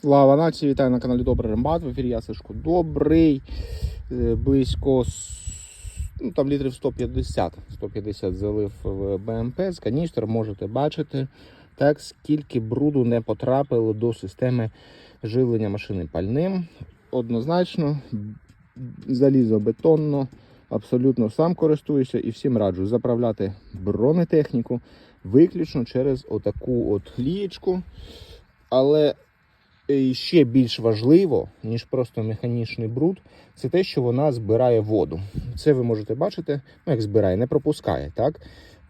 Слава нації, вітаю на каналі Добрий Рембат. В ефірі я Сашко Добрий. Е, Близько ну, там літрів 150. 150 залив в БМП з каністр. Можете бачити, так скільки бруду не потрапило до системи живлення машини пальним. Однозначно, залізобетонно, абсолютно сам користуюся і всім раджу заправляти бронетехніку виключно через отаку от лієчку. Але ще більш важливо, ніж просто механічний бруд, це те, що вона збирає воду. Це ви можете бачити, ну як збирає, не пропускає, так?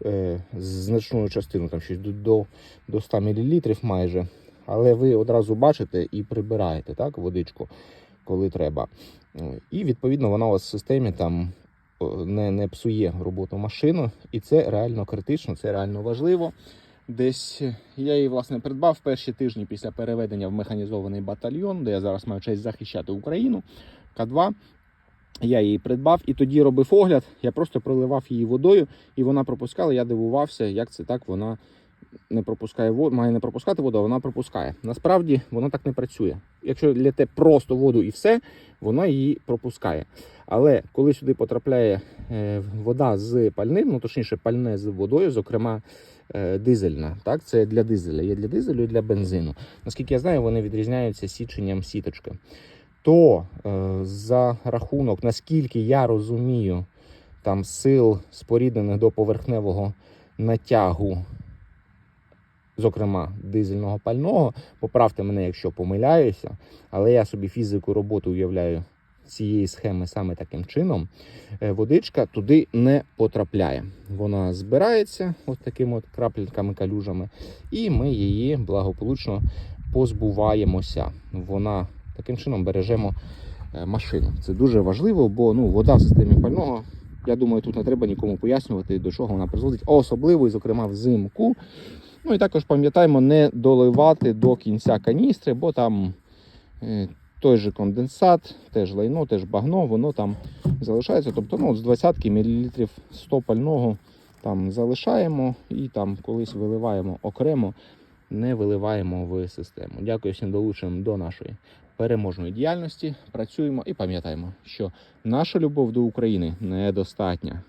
Е, значну частину, там щось до, до, до 100 мл майже. Але ви одразу бачите і прибираєте так, водичку, коли треба. І відповідно вона у вас в системі там не, не псує роботу машини, і це реально критично, це реально важливо. Десь я її власне придбав перші тижні після переведення в механізований батальйон, де я зараз маю честь захищати Україну. К2. Я її придбав і тоді робив огляд. Я просто проливав її водою, і вона пропускала. Я дивувався, як це так вона не пропускає воду, має не пропускати воду, а вона пропускає. Насправді воно так не працює. Якщо лєте просто воду і все, вона її пропускає. Але коли сюди потрапляє е, вода з пальним, ну точніше, пальне з водою, зокрема е, дизельна, так це для дизеля, є для дизелю і для бензину. Наскільки я знаю, вони відрізняються січенням сіточки. То е, за рахунок, наскільки я розумію, там сил споріднених до поверхневого натягу, зокрема дизельного пального, поправте мене, якщо помиляюся, але я собі фізику роботи уявляю цієї схеми саме таким чином, е, водичка туди не потрапляє. Вона збирається ось такими от крапельками калюжами, і ми її благополучно позбуваємося. Вона таким чином бережемо е, машину. Це дуже важливо, бо ну, вода в системі пального. Я думаю, тут не треба нікому пояснювати, до чого вона призводить, особливо, і, зокрема, взимку. Ну і також пам'ятаємо не доливати до кінця каністри, бо там е, той же конденсат, теж лайно, теж багно, воно там залишається. Тобто ну, з 20 мл 100 пального там залишаємо і там колись виливаємо окремо, не виливаємо в систему. Дякую всім долученим до нашої переможної діяльності. Працюємо і пам'ятаємо, що наша любов до України недостатня.